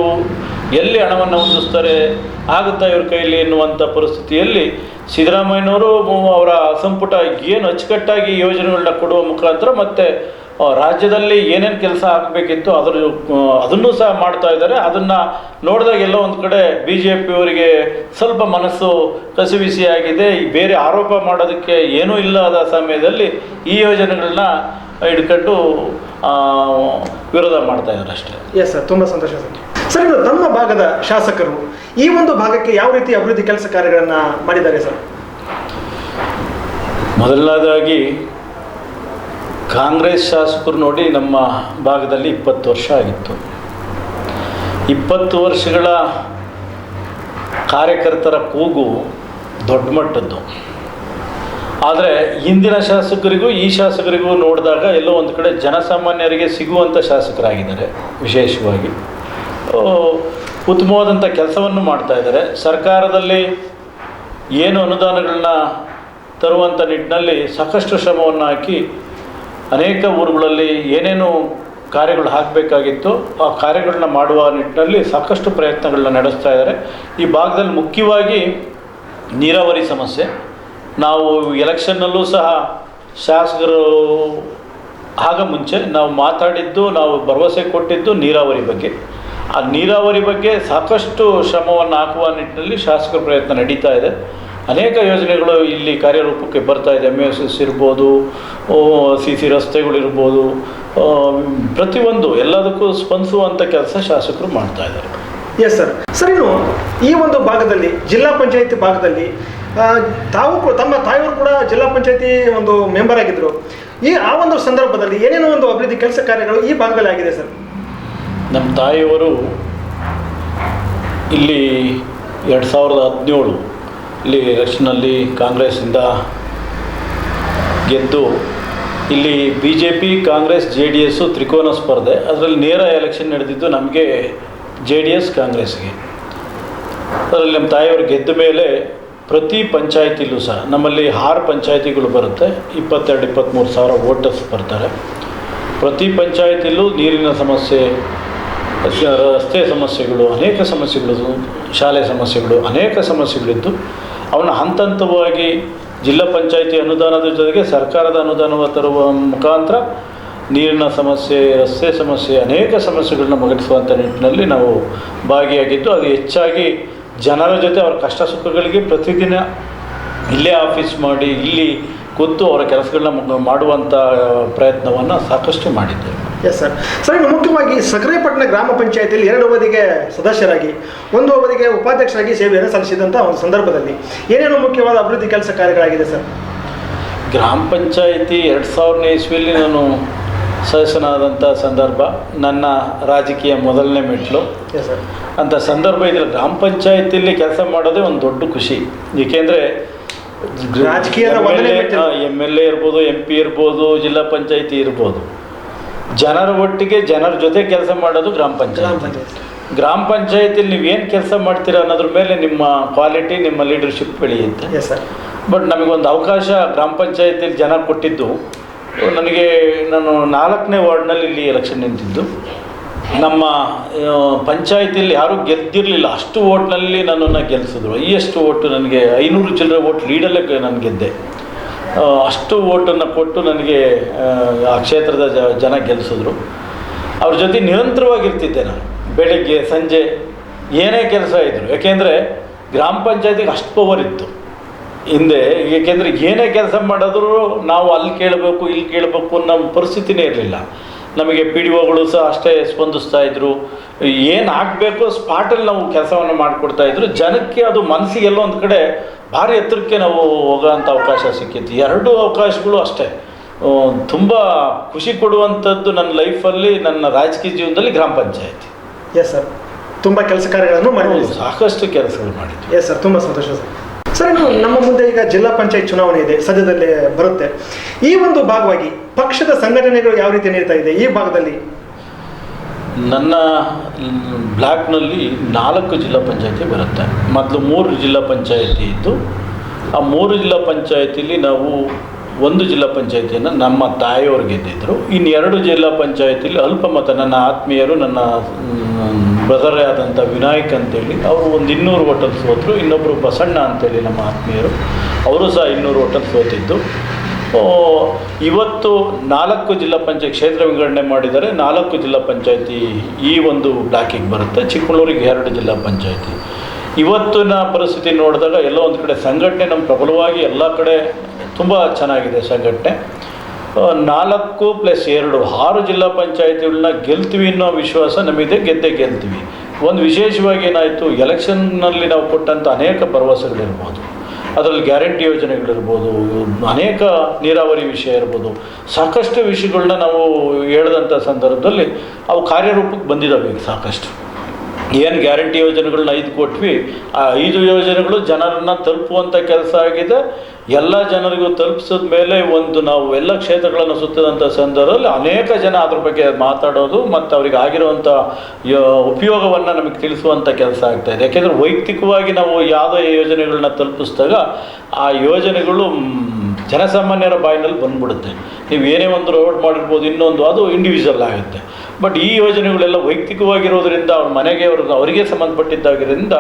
ಎಲ್ಲಿ ಹಣವನ್ನು ಹೊಂದಿಸ್ತಾರೆ, ಆಗುತ್ತಾ ಇವ್ರ ಕೈಯಲ್ಲಿ ಎನ್ನುವಂಥ ಪರಿಸ್ಥಿತಿಯಲ್ಲಿ ಸಿದ್ದರಾಮಯ್ಯನವರು ಅವರ ಸಂಪುಟ ಏನು ಅಚ್ಚುಕಟ್ಟಾಗಿ ಯೋಜನೆಗಳನ್ನ ಕೊಡುವ ಮುಖಾಂತರ ಮತ್ತು ರಾಜ್ಯದಲ್ಲಿ ಏನೇನು ಕೆಲಸ ಆಗಬೇಕಿತ್ತು ಅದರ ಅದನ್ನು ಸಹ ಮಾಡ್ತಾ ಇದ್ದಾರೆ. ಅದನ್ನು ನೋಡಿದಾಗ ಎಲ್ಲೋ ಒಂದು ಕಡೆ ಬಿ ಜೆ ಪಿಯವರಿಗೆ ಸ್ವಲ್ಪ ಮನಸ್ಸು ಕಸಿವಿಸಿಯಾಗಿದೆ ಈ ಬೇರೆ ಆರೋಪ ಮಾಡೋದಕ್ಕೆ ಏನೂ ಇಲ್ಲದ ಸಮಯದಲ್ಲಿ ಈ ಯೋಜನೆಗಳನ್ನ ಹಿಡ್ಕೊಂಡು ಆ, ವಿರೋಧ ಮಾಡ್ತಾ ಇದ್ದಾರೆ ಅಷ್ಟೇ. ಎಸ್ ಸರ್ ತುಂಬ ಸಂತೋಷ ಸರ್ ಸರ್ ಇದು ತಮ್ಮ ಭಾಗದ ಶಾಸಕರು ಈ ಒಂದು ಭಾಗಕ್ಕೆ ಯಾವ ರೀತಿ ಅಭಿವೃದ್ಧಿ ಕೆಲಸ ಕಾರ್ಯಗಳನ್ನು ಮಾಡಿದ್ದಾರೆ ಸರ್ ಮೊದಲನೇದಾಗಿ ಕಾಂಗ್ರೆಸ್ ಶಾಸಕರು ನೋಡಿ ನಮ್ಮ ಭಾಗದಲ್ಲಿ ಇಪ್ಪತ್ತು ವರ್ಷ ಆಗಿತ್ತು. ಇಪ್ಪತ್ತು ವರ್ಷಗಳ ಕಾರ್ಯಕರ್ತರ ಕೂಗು ದೊಡ್ಡ ಮಟ್ಟದ್ದು. ಆದರೆ ಹಿಂದಿನ ಶಾಸಕರಿಗೂ ಈ ಶಾಸಕರಿಗೂ ನೋಡಿದಾಗ ಎಲ್ಲೋ ಒಂದು ಕಡೆ ಜನಸಾಮಾನ್ಯರಿಗೆ ಸಿಗುವಂಥ ಶಾಸಕರಾಗಿದ್ದಾರೆ, ವಿಶೇಷವಾಗಿ. ಉತ್ತಮವಾದಂಥ ಕೆಲಸವನ್ನು ಮಾಡ್ತಾ ಇದ್ದಾರೆ. ಸರ್ಕಾರದಲ್ಲಿ ಏನು ಅನುದಾನಗಳನ್ನ ತರುವಂಥ ನಿಟ್ಟಿನಲ್ಲಿ ಸಾಕಷ್ಟು ಶ್ರಮವನ್ನು ಹಾಕಿ ಅನೇಕ ಊರುಗಳಲ್ಲಿ ಏನೇನು ಕಾರ್ಯಗಳು ಹಾಕಬೇಕಾಗಿತ್ತು, ಆ ಕಾರ್ಯಗಳನ್ನ ಮಾಡುವ ನಿಟ್ಟಿನಲ್ಲಿ ಸಾಕಷ್ಟು ಪ್ರಯತ್ನಗಳನ್ನ ನಡೆಸ್ತಾ ಇದ್ದಾರೆ. ಈ ಭಾಗದಲ್ಲಿ ಮುಖ್ಯವಾಗಿ ನೀರಾವರಿ ಸಮಸ್ಯೆ. ನಾವು ಎಲೆಕ್ಷನ್ನಲ್ಲೂ ಸಹ ಶಾಸಕರು ಆಗ ಮುಂಚೆ ನಾವು ಮಾತಾಡಿದ್ದು, ನಾವು ಭರವಸೆ ಕೊಟ್ಟಿದ್ದು ನೀರಾವರಿ ಬಗ್ಗೆ. ಆ ನೀರಾವರಿ ಬಗ್ಗೆ ಸಾಕಷ್ಟು ಶ್ರಮವನ್ನು ಹಾಕುವ ನಿಟ್ಟಿನಲ್ಲಿ ಶಾಸಕರ ಪ್ರಯತ್ನ ನಡೀತಾ ಇದೆ. ಅನೇಕ ಯೋಜನೆಗಳು ಇಲ್ಲಿ ಕಾರ್ಯರೂಪಕ್ಕೆ ಬರ್ತಾ ಇದೆ. ಎಂ ಎಸ್ ಎಸ್ ಇರ್ಬೋದು ಸಿ ಸಿ ರಸ್ತೆಗಳಿರ್ಬೋದು ಪ್ರತಿಯೊಂದು ಎಲ್ಲದಕ್ಕೂ ಸ್ಪಂದಿಸುವಂಥ ಕೆಲಸ ಶಾಸಕರು ಮಾಡ್ತಾ ಇದ್ದಾರೆ. ಎಸ್ ಸರ್ ಸರ್ ಇನ್ನು ಈ ಒಂದು ಭಾಗದಲ್ಲಿ ಜಿಲ್ಲಾ ಪಂಚಾಯತಿ ಭಾಗದಲ್ಲಿ ತಾವು ಕೂಡ ತಮ್ಮ ತಾಯಿಯವರು ಕೂಡ ಜಿಲ್ಲಾ ಪಂಚಾಯತಿ ಒಂದು ಮೆಂಬರ್ ಆಗಿದ್ದರು ಈ ಆ ಒಂದು ಸಂದರ್ಭದಲ್ಲಿ ಏನೇನೋ ಒಂದು ಅಭಿವೃದ್ಧಿ ಕೆಲಸ ಕಾರ್ಯಗಳು ಈ ಭಾಗದಲ್ಲಿ ಆಗಿದೆ ಸರ್ ನಮ್ಮ ತಾಯಿಯವರು ಇಲ್ಲಿ ಎರಡು ಸಾವಿರದ ಹದಿನೇಳು ಇಲ್ಲಿ ಎಲೆಕ್ಷನ್ನಲ್ಲಿ ಕಾಂಗ್ರೆಸ್ಸಿಂದ ಗೆದ್ದು ಇಲ್ಲಿ B J P Congress J D S ತ್ರಿಕೋನ ಸ್ಪರ್ಧೆ. ಅದರಲ್ಲಿ ನೇರ ಎಲೆಕ್ಷನ್ ನಡೆದಿದ್ದು ನಮಗೆ ಜೆ ಡಿ ಎಸ್ ಕಾಂಗ್ರೆಸ್ಗೆ. ಅದರಲ್ಲಿ ನಮ್ಮ ತಾಯಿಯವರು ಗೆದ್ದ ಮೇಲೆ ಪ್ರತಿ ಪಂಚಾಯತಿಲೂ ಸಹ, ನಮ್ಮಲ್ಲಿ ಆರು ಪಂಚಾಯತಿಗಳು ಬರುತ್ತೆ. ಇಪ್ಪತ್ತೆರಡು, ಇಪ್ಪತ್ತ್ಮೂರು ಸಾವಿರ ವೋಟರ್ಸ್ ಬರ್ತಾರೆ. ಪ್ರತಿ ಪಂಚಾಯತಿಲೂ ನೀರಿನ ಸಮಸ್ಯೆ ರಸ್ತೆ ಸಮಸ್ಯೆಗಳು, ಅನೇಕ ಸಮಸ್ಯೆಗಳು ಶಾಲೆ ಸಮಸ್ಯೆಗಳು, ಅನೇಕ ಸಮಸ್ಯೆಗಳಿದ್ದು. ಅವನ್ನ ಹಂತ ಹಂತವಾಗಿ ಜಿಲ್ಲಾ ಪಂಚಾಯಿತಿ ಅನುದಾನದ ಜೊತೆಗೆ ಸರ್ಕಾರದ ಅನುದಾನವ ತರುವ ಮುಖಾಂತರ ನೀರಿನ ಸಮಸ್ಯೆ, ರಸ್ತೆ ಸಮಸ್ಯೆ, ಅನೇಕ ಸಮಸ್ಯೆಗಳನ್ನ ಬಗೆಹರಿಸುವಂಥ ನಿಟ್ಟಿನಲ್ಲಿ ನಾವು ಭಾಗಿಯಾಗಿದ್ದು, ಅದು ಹೆಚ್ಚಾಗಿ ಜನರ ಜೊತೆ ಅವರ ಕಷ್ಟ ಸುಖಗಳಿಗೆ ಪ್ರತಿದಿನ ಇಲ್ಲೇ ಆಫೀಸ್ ಮಾಡಿ, ಇಲ್ಲಿ ಕೂತು ಅವರ ಕೆಲಸಗಳನ್ನ ಮಾಡುವಂಥ ಪ್ರಯತ್ನವನ್ನು ಸಾಕಷ್ಟು ಮಾಡಿದ್ದೇವೆ ಎಸ್ ಸರ್ ಸರ್ ಮುಖ್ಯವಾಗಿ ಸಕರೆಪಟ್ಟಣ ಗ್ರಾಮ ಪಂಚಾಯತಿಯಲ್ಲಿ ಎರಡು ಅವಧಿಗೆ ಸದಸ್ಯರಾಗಿ ಒಂದು ಅವಧಿಗೆ ಉಪಾಧ್ಯಕ್ಷರಾಗಿ ಸೇವೆಯನ್ನು ಸಲ್ಲಿಸಿದಂಥ ಒಂದು ಸಂದರ್ಭದಲ್ಲಿ ಏನೇನು ಮುಖ್ಯವಾದ ಅಭಿವೃದ್ಧಿ ಕೆಲಸ ಕಾರ್ಯಗಳಾಗಿದೆ ಸರ್ ಗ್ರಾಮ ಪಂಚಾಯಿತಿ ಎರಡು ಸಾವಿರನೇ ಇಸ್ವಿಯಲ್ಲಿ ನಾನು ಸದಸ್ಯನಾದಂಥ ಸಂದರ್ಭ ನನ್ನ ರಾಜಕೀಯ ಮೊದಲನೇ ಮೆಟ್ಲು ಎಸ್ ಸರ್ ಅಂಥ ಸಂದರ್ಭ ಇದ್ದರೆ ಗ್ರಾಮ ಪಂಚಾಯತಿಯಲ್ಲಿ ಕೆಲಸ ಮಾಡೋದೇ ಒಂದು ದೊಡ್ಡ ಖುಷಿ. ಏಕೆಂದರೆ ರಾಜಕೀಯದ. ಎಂ ಎಲ್ ಎ ಇರ್ಬೋದು ಎಂ ಪಿ ಇರ್ಬೋದು ಜಿಲ್ಲಾ ಪಂಚಾಯತಿ ಇರ್ಬೋದು. ಜನರ ಒಟ್ಟಿಗೆ ಜನರ ಜೊತೆ ಕೆಲಸ ಮಾಡೋದು ಗ್ರಾಮ ಪಂಚಾಯತಿ. ಗ್ರಾಮ ಪಂಚಾಯತಿಲಿ ನೀವೇನು ಕೆಲಸ ಮಾಡ್ತೀರಾ ಅನ್ನೋದ್ರ ಮೇಲೆ ನಿಮ್ಮ ಕ್ವಾಲಿಟಿ ನಿಮ್ಮ ಲೀಡರ್ಶಿಪ್ ಬೆಳೆಯುತ್ತೆ. ಬಟ್ ನಮಗೊಂದು ಅವಕಾಶ ಗ್ರಾಮ ಪಂಚಾಯತಿಲಿ ಜನ ಕೊಟ್ಟಿದ್ದು ನನಗೆ ನಾನು ನಾಲ್ಕನೇ ವಾರ್ಡ್ನಲ್ಲಿ ಇಲ್ಲಿ ಎಲೆಕ್ಷನ್ ನಿಂತಿದ್ದು. ನಮ್ಮ ಪಂಚಾಯತಿಯಲ್ಲಿ ಯಾರೂ ಗೆದ್ದಿರಲಿಲ್ಲ. ಅಷ್ಟು ಓಟ್ನಲ್ಲಿ ನನ್ನನ್ನು ಗೆಲ್ಲಿಸಿದ್ರು ಹೈಯೆಸ್ಟ್ ಓಟು ನನಗೆ ಐನೂರು ಚಿಲ್ಲರೆ ಓಟ್ ಲೀಡಲ್ಲೇ ನಾನು ಗೆದ್ದೆ. ಅಷ್ಟು ಓಟನ್ನು ಕೊಟ್ಟು ನನಗೆ ಆ, ಕ್ಷೇತ್ರದ ಜನ ಗೆಲ್ಲಿಸಿದ್ರು ಅವ್ರ ಜೊತೆ ನಿರಂತರವಾಗಿರ್ತಿದ್ದೆ ನಾನು. ಬೆಳಗ್ಗೆ ಸಂಜೆ ಏನೇ ಕೆಲಸ ಇದ್ದರು ಯಾಕೆಂದರೆ ಗ್ರಾಮ ಪಂಚಾಯತಿಗೆ ಅಷ್ಟು ಪವರ್ ಇತ್ತು. ಹಿಂದೆ ಏಕೆಂದರೆ ಏನೇ ಕೆಲಸ ಮಾಡಿದ್ರು ನಾವು ಅಲ್ಲಿ ಕೇಳಬೇಕು ಇಲ್ಲಿ ಕೇಳಬೇಕು ಅನ್ನೋ ಪರಿಸ್ಥಿತಿನೇ ಇರಲಿಲ್ಲ. ನಮಗೆ ಪಿ ಡಿ ಒಗಳು ಸಹ ಅಷ್ಟೇ ಸ್ಪಂದಿಸ್ತಾ ಇದ್ರು. ಏನು ಆಗಬೇಕು ಸ್ಪಾಟಲ್ಲಿ ನಾವು ಕೆಲಸವನ್ನು ಮಾಡಿಕೊಡ್ತಾ ಇದ್ರು. ಜನಕ್ಕೆ ಅದು ಮನಸ್ಸಿಗೆ ಎಲ್ಲೋ ಒಂದು ಕಡೆ ಭಾರಿ ಎತ್ತರಕ್ಕೆ ನಾವು ಹೋಗೋಂಥ ಅವಕಾಶ ಸಿಕ್ಕಿತ್ತು. ಎರಡು ಅವಕಾಶಗಳು ಅಷ್ಟೇ. ತುಂಬ ಖುಷಿ ಕೊಡುವಂಥದ್ದು ನನ್ನ ಲೈಫಲ್ಲಿ ನನ್ನ ರಾಜಕೀಯ ಜೀವನದಲ್ಲಿ ಗ್ರಾಮ ಪಂಚಾಯತಿ. ಎಸ್ ಸರ್ ತುಂಬ ಕೆಲಸ ಕಾರ್ಯಗಳನ್ನು ಮಾಡಿದ್ವಿ ಸಾಕಷ್ಟು ಕೆಲಸಗಳು ಮಾಡಿದ್ವಿ. ಎಸ್ ಸರ್ ತುಂಬ ಸಂತೋಷ ಸರ್ ಸರ್ ನಮ್ಮ ಮುಂದೆ ಈಗ ಜಿಲ್ಲಾ ಪಂಚಾಯತ್ ಚುನಾವಣೆ ಇದೆ, ಸದ್ಯದಲ್ಲೇ ಬರುತ್ತೆ. ಈ ಒಂದು ಭಾಗವಾಗಿ ಪಕ್ಷದ ಸಂಘಟನೆಗಳು ಯಾವ ರೀತಿ ನಡೀತಾ ಇದೆ? ಈ ಭಾಗದಲ್ಲಿ ನನ್ನ ಬ್ಲಾಕ್ನಲ್ಲಿ ನಾಲ್ಕು ಜಿಲ್ಲಾ ಪಂಚಾಯತಿ ಬರುತ್ತೆ. ಮೊದಲು ಮೂರು ಜಿಲ್ಲಾ ಪಂಚಾಯತಿ ಇತ್ತು. ಆ ಮೂರು ಜಿಲ್ಲಾ ಪಂಚಾಯತಿಲಿ ನಾವು ಒಂದು ಜಿಲ್ಲಾ ಪಂಚಾಯತಿಯನ್ನು ನಮ್ಮ ತಾಯಿಯವರು ಗೆದ್ದಿದ್ದರು ಇನ್ನೆರಡು ಜಿಲ್ಲಾ ಪಂಚಾಯತಿಲಿ ಅಲ್ಪ ಮತ ನನ್ನ ಆತ್ಮೀಯರು, ನನ್ನ ಬ್ರದರೇ ಆದಂಥ ವಿನಾಯಕ್ ಅಂತೇಳಿ ಅವರು ಒಂದು ಇನ್ನೂರು ಹೋಟೆಲ್ ಸೋತರು ಇನ್ನೊಬ್ಬರು ಬಸಣ್ಣ ಅಂತೇಳಿ ನಮ್ಮ ಆತ್ಮೀಯರು, ಅವರು ಸಹ ಇನ್ನೂರು ಹೋಟೆಲ್ ಸೋತಿದ್ದು. ಇವತ್ತು ನಾಲ್ಕು ಜಿಲ್ಲಾ ಪಂಚಾಯತ್ ಕ್ಷೇತ್ರ ವಿಂಗಡಣೆ ಮಾಡಿದರೆ ನಾಲ್ಕು ಜಿಲ್ಲಾ ಪಂಚಾಯತಿ ಈ ಒಂದು ಬ್ಲಾಕಿಗೆ ಬರುತ್ತೆ. ಚಿಕ್ಕಮಗಳೂರಿಗೆ ಎರಡು ಜಿಲ್ಲಾ ಪಂಚಾಯತಿ. ಇವತ್ತಿನ ಪರಿಸ್ಥಿತಿ ನೋಡಿದಾಗ ಎಲ್ಲೋ ಒಂದು ಕಡೆ ಸಂಘಟನೆ ನಮ್ಮ ಪ್ರಬಲವಾಗಿ ಎಲ್ಲ ಕಡೆ ತುಂಬ ಚೆನ್ನಾಗಿದೆ ಸಂಘಟನೆ. ನಾಲ್ಕು ಪ್ಲಸ್ ಎರಡು, ಆರು ಜಿಲ್ಲಾ ಪಂಚಾಯತಿಗಳನ್ನ ಗೆಲ್ತೀವಿ ಅನ್ನೋ ವಿಶ್ವಾಸ ನಮಗೆ ಗೆದ್ದೇ ಗೆಲ್ತೀವಿ. ಒಂದು ವಿಶೇಷವಾಗಿ ಏನಾಯಿತು, ಎಲೆಕ್ಷನ್ನಲ್ಲಿ ನಾವು ಕೊಟ್ಟಂಥ ಅನೇಕ ಭರವಸೆಗಳಿರ್ಬೋದು. ಅದರಲ್ಲಿ ಗ್ಯಾರಂಟಿ ಯೋಜನೆಗಳಿರ್ಬೋದು, ಅನೇಕ ನೀರಾವರಿ ವಿಷಯ ಇರ್ಬೋದು. ಸಾಕಷ್ಟು ವಿಷಯಗಳನ್ನ ನಾವು ಹೇಳಿದಂಥ ಸಂದರ್ಭದಲ್ಲಿ ಅವು ಕಾರ್ಯರೂಪಕ್ಕೆ ಬಂದಿದ್ದಾವೆ ಸಾಕಷ್ಟು. ಏನು ಗ್ಯಾರಂಟಿ ಯೋಜನೆಗಳನ್ನ ಐದು ಕೊಟ್ವಿ, ಆ ಐದು ಯೋಜನೆಗಳು ಜನರನ್ನು ತಲುಪುವಂಥ ಕೆಲಸ ಆಗಿದೆ. ಎಲ್ಲ ಜನರಿಗೂ ತಲುಪಿಸಿದ ಮೇಲೆ ಒಂದು ನಾವು ಎಲ್ಲ ಕ್ಷೇತ್ರಗಳನ್ನು ಸುತ್ತಿದಂಥ ಸಂದರ್ಭದಲ್ಲಿ ಅನೇಕ ಜನ ಅದ್ರ ಬಗ್ಗೆ ಮಾತಾಡೋದು ಮತ್ತು ಅವ್ರಿಗೆ ಆಗಿರುವಂಥ ಉಪಯೋಗವನ್ನು ನಮಗೆ ತಿಳಿಸುವಂಥ ಕೆಲಸ ಆಗ್ತಾ ಇದೆ. ಯಾಕೆಂದರೆ ವೈಯಕ್ತಿಕವಾಗಿ ನಾವು ಯಾವುದೇ ಯೋಜನೆಗಳನ್ನ ತಲುಪಿಸಿದಾಗ ಆ ಯೋಜನೆಗಳು ಜನಸಾಮಾನ್ಯರ ಬಾಯಿನಲ್ಲಿ ಬಂದ್ಬಿಡುತ್ತೆ. ನೀವು ಏನೇ ಒಂದು ರೋಡ್ ಮಾಡಿರ್ಬೋದು ಇನ್ನೊಂದು, ಅದು ಇಂಡಿವಿಜುವಲ್ ಆಗುತ್ತೆ. ಬಟ್ ಈ ಯೋಜನೆಗಳೆಲ್ಲ ವೈಯಕ್ತಿಕವಾಗಿರೋದ್ರಿಂದ ಅವ್ರ ಮನೆಗೆ ಅವ್ರ ಅವರಿಗೆ ಸಂಬಂಧಪಟ್ಟಿದ್ದಾಗಿದ್ದರಿಂದ